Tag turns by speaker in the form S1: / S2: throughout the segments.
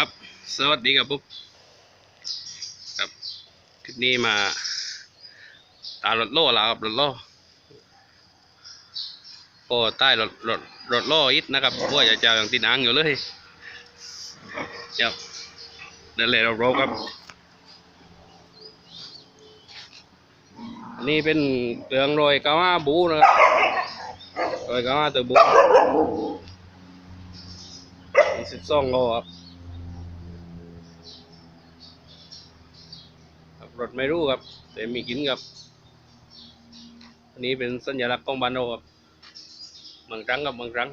S1: ครับ สวัสดีครับปุ๊บครับคลิปนี้มาตารถโล่แล้วครับรถโล่โอ้ใต้รถรถรถโล่อิดนะครับพว่าจะเจ้าอย่างติดอ่างอยู่เลยเจ้าเดินเลยเราโรครับนี่เป็นเรืองโรยกามาบูนะครับโรยกามาตัวบูสิบสองโลครับ รถไม่รู้ครับ แต่มีกินครับ อันนี้เป็นสัญลักษณ์ของบานเราครับเมืองตรังกับเมืองตรัง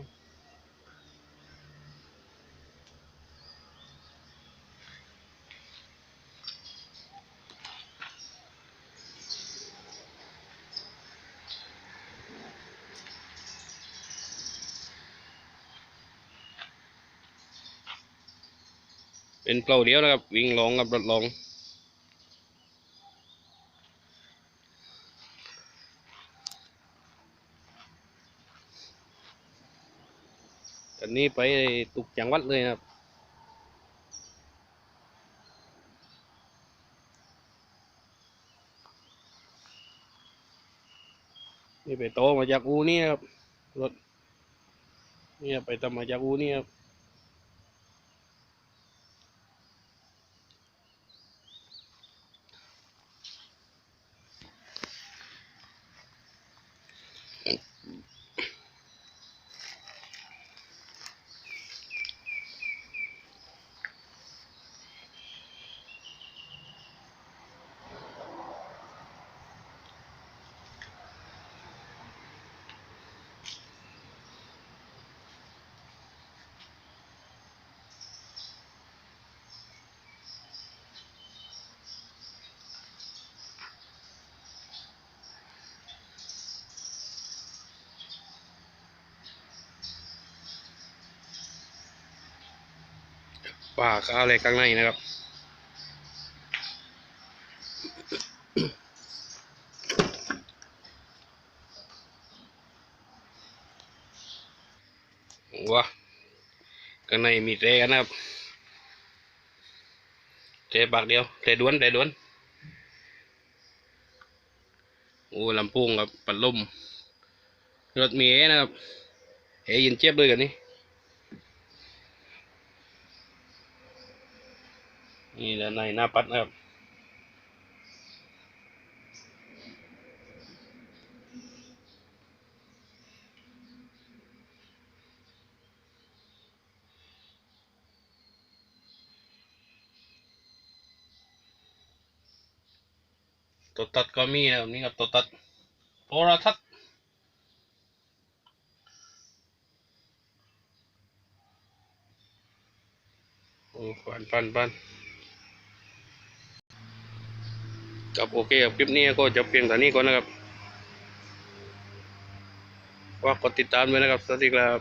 S1: เป็นเปล่าเดียวนะครับ วิ่งลงกับรถลง ตอนนี้ไปตุกจังหวัดเลยนะครับนี่ไปโตมาจากอูนี่ครับรถนี่ไปตำมาจากอูนี่ครับ ป่าข้าวอะไรข้างในนะครับว้าข้างในมีเตะกันนะครับเตะปากเดียวเตะด้วนเตะด้วนโอ้ลำโพงครับปัดลมรถเมีเอนะครับเอยินเจ็บเลยกันนี่ นี่ด้านในหน้าปัดนะครับ ตัวตัดก็มีนะครับนี่ครับตัวตัดโทรทัศน์โอ้ปันปันปัน กับโอเคครับคลิปนี้ก็จะเพียงเท่านี้ก่อนนะครับว่ากดติดตามด้วยนะครับ สวัสดีครับ